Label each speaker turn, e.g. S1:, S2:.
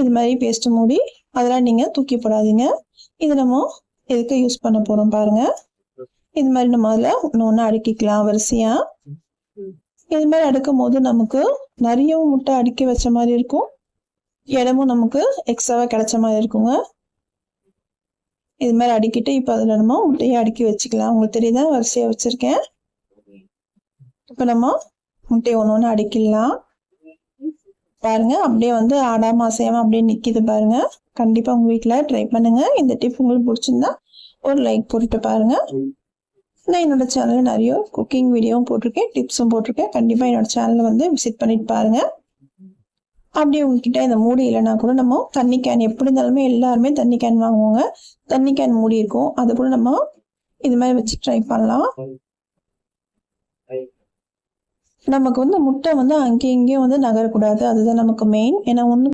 S1: இது மாதிரி பேஸ்ட் மூடி அதெல்லாம் நீங்கள் தூக்கி போடாதீங்க. இது நம்ம எதுக்கு யூஸ் பண்ண போகிறோம் பாருங்க. இது மாதிரி நம்ம அதில் ஒன்று ஒன்று அடுக்கிக்கலாம் வரிசையாக இது மாதிரி அடுக்கும் போது நமக்கு நிறைய முட்டை அடுக்கி வச்ச மாதிரி இருக்கும். இடமும் நமக்கு எக்ஸ்ட்ராவாக கிடைச்ச மாதிரி இருக்குங்க. இது மாதிரி அடுக்கிட்டு இப்போ அதில் நம்ம முட்டையை அடுக்கி வச்சுக்கலாம். உங்களுக்கு தெரியுதா? வரிசையாக வச்சுருக்கேன். இப்போ நம்ம முட்டையை ஒன்று ஒன்று அடுக்கிடலாம். பாருங்க. அப்படியே வந்து ஆடாம அசையாம அப்படியே நிக்குது பாருங்க. கண்டிப்பா உங்க வீட்டில் ட்ரை பண்ணுங்க. இந்த டிப் உங்களுக்கு பிடிச்சிருந்தா ஒரு லைக் போட்டுட்டு பாருங்க. நான் என்னோட சேனல்ல நிறைய குக்கிங் வீடியோவும் போட்டிருக்கேன். டிப்ஸும் போட்டிருக்கேன். கண்டிப்பா என்னோட சேனலை வந்து விசிட் பண்ணிட்டு பாருங்க. அப்படியே உங்ககிட்ட இந்த மூடி இல்லைன்னா கூட நம்ம தண்ணி கேன் எப்படி இருந்தாலுமே எல்லாருமே தண்ணி கேன் வாங்குவாங்க. தண்ணி கேன் மூடி இருக்கும். அது கூட நம்ம இது மாதிரி வச்சு ட்ரை பண்ணலாம். நமக்கு வந்து முட்டை வந்து அங்கேயும் இங்கேயும் வந்து நகரக்கூடாது. அதுதான் நமக்கு மெயின் ஏன்னா ஒன்று